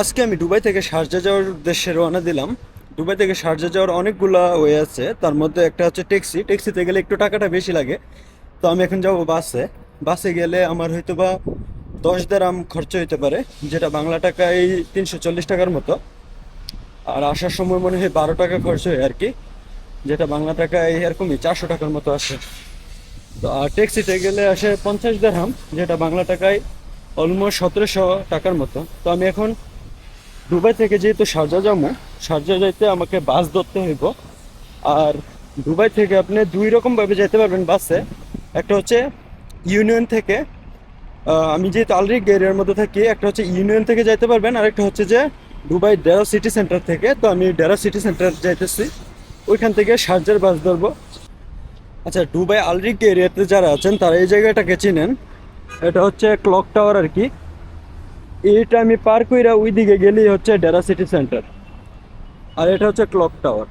আজকে আমি দুবাই থেকে শারজা যাওয়ার উদ্দেশ্যে রওনা দিলাম। দুবাই থেকে শারজা যাওয়ার অনেকগুলা ওয়ে আছে। তার মধ্যে একটা হচ্ছে ট্যাক্সি। ট্যাক্সিতে গেলে একটু টাকাটা বেশি লাগে। তো আমি এখন যাব বাসে। বাসে গেলে আমার হয়তো বা দশ দেরাম খরচ হইতে পারে, যেটা বাংলা টাকায় তিনশো চল্লিশ টাকার মতো। আর আসার সময় মনে হয় বারো টাকা খরচ হয় আর কি, যেটা বাংলা টাকায় এরকমই চারশো টাকার মতো আসে। তো আর ট্যাক্সিতে গেলে আসে পঞ্চাশ দেড়হাম যেটা বাংলা টাকায় অলমোস্ট সতেরোশো টাকার মতো। তো আমি এখন দুবাই থেকে যেহেতু শারজা যাব শারজা যাইতে আমাকে বাস ধরতে হইব। আর দুবাই থেকে আপনি দুই রকম ভাবে যেতে পারবেন বাসে। একটা হচ্ছে ইউনিয়ন থেকে আমি যেহেতু আলরিক এরিয়ার মধ্যে থাকি, একটা হচ্ছে ইউনিয়ন থেকে যাইতে পারবেন, আর একটা হচ্ছে যে দুবাই ডেরা সিটি সেন্টার থেকে। তো আমি ডেরা সিটি সেন্টার যাইতেছি, ওইখান থেকে শারজার বাস ধরবো। আচ্ছা দুবাই আলরিক এরিয়াতে যারা আছেন, তারা এই জায়গাটাকে চিনেন। এটা হচ্ছে ক্লক টাওয়ার আর কি। এইটা আমি পার কইরা ওই দিকে গেলেই হচ্ছে ডেরা সিটি সেন্টার আর এটা হচ্ছে ক্লক টাওয়ার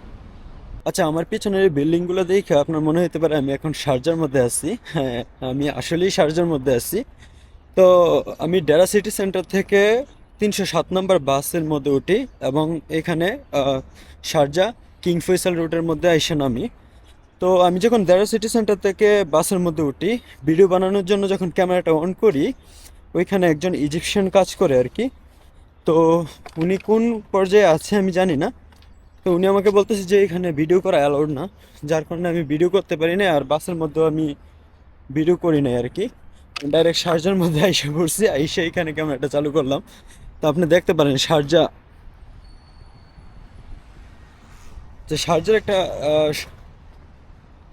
আচ্ছা আমার পিছনের এই বিল্ডিংগুলো দেখে আপনার মনে হতে পারে আমি এখন শারজার মধ্যে আছি। হ্যাঁ আমি আসলেই শারজার মধ্যে আছি। তো আমি ডেরা সিটি সেন্টার থেকে তিনশো সাত নম্বর বাসের মধ্যে উঠি এবং এখানে শারজা কিং ফয়সাল রুটের মধ্যে আইসে নামি। তো আমি যখন ডেরা সিটি সেন্টার থেকে বাসের মধ্যে উঠি ভিডিও বানানোর জন্য যখন ক্যামেরাটা অন করি ওইখানে একজন ইজিপশিয়ান কাজ করে আর কি। তো উনি কোন পর্যায়ে আছে আমি জানি না। তো উনি আমাকে বলতেছে যে এখানে ভিডিও করা অ্যালাউড না। যার কারণে আমি ভিডিও করতে পারি না আর বাসের মধ্যেও আমি ভিডিও করি নাই আর কি। ডাইরেক্ট শারজার মধ্যে আইসে পড়ছি, আইসে এখানে ক্যামেরাটা চালু করলাম। তো আপনি দেখতে পারেন শারজা যে শারজার একটা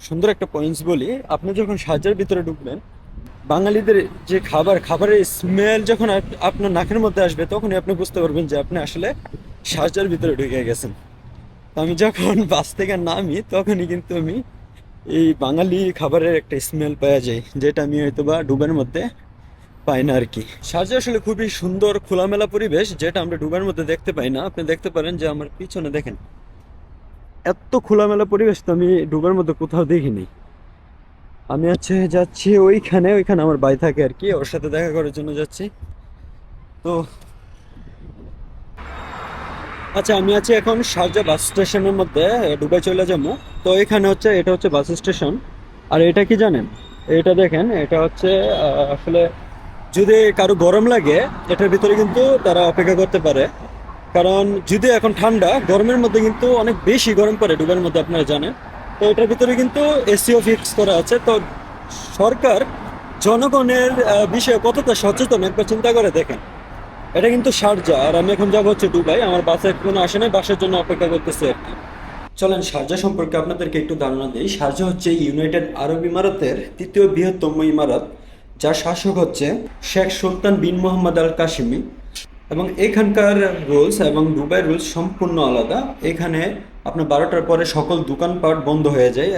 সুন্দর একটা পয়েন্টস বলি। আপনি যখন সাজার ভিতরে ঢুকবেন বাঙালিদের যে খাবার, খাবারের স্মেল যখন আপনার নাকের মধ্যে আসবে, তখনই আপনি বুঝতে পারবেন যে আপনি আসলে সাজার ভিতরে ঢুকে গেছেন। আমি যখন বাস থেকে নামি, তখনই কিন্তু আমি এই বাঙালি খাবারের একটা স্মেল পাওয়া যায়, যেটা আমি হয়তো বা ডুবের মধ্যে পাই না আর কি সাজা আসলে খুবই সুন্দর, খোলামেলা পরিবেশ, যেটা আমরা ডুবের মধ্যে দেখতে পাই না। আপনি দেখতে পারেন যে আমার পিছনে দেখেন, এত খোলামেলা পরিবেশ তো আমি ডুবের মধ্যে কোথাও দেখিনি। আমি হচ্ছে যাচ্ছি ওইখানে ওইখানে আমার ভাই থাকে আর কি, ওর সাথে দেখা করার জন্য যাচ্ছি। তো আচ্ছা আমি আছি এখন শারজা বাস স্টেশনের মধ্যে ডুবাই চলে যাব। তো এখানে হচ্ছে, এটা হচ্ছে বাস স্টেশন। আর এটা কি জানেন? এটা দেখেন, এটা হচ্ছে আসলে যদি কারও গরম লাগে, এটার ভিতরে কিন্তু তারা অপেক্ষা করতে পারে। কারণ যদি এখন ঠান্ডা, গরমের মধ্যে কিন্তু অনেক বেশি গরম পড়ে ডুবের মধ্যে আপনারা জানেন। তো এটার ভিতরে কিন্তু এসিও ফিক্স করা আছে। তো সরকার জনগণের বিষয়ে কতটা সচেতন একবার চিন্তা করে দেখেন। এটা কিন্তু শারজা আর আমি এখন যাব হচ্ছে দুবাই। আমার বাসে কোনো আসে নাই, বাসের জন্য অপেক্ষা করতেছে আর কি। চলেন শারজা সম্পর্কে আপনাদেরকে একটু ধারণা দিই। শারজা হচ্ছে ইউনাইটেড আরব ইমারতের তৃতীয় বৃহত্তম ইমারত, যার শাসক হচ্ছে শেখ সুলতান বিন মোহাম্মদ আল কাশিমি এবং এখানকার রুলস এবং দুবাই রুলস সম্পূর্ণ আলাদা। এখানে আপনার বারোটার পরে সকল দোকানপাট বন্ধ হয়ে যায়।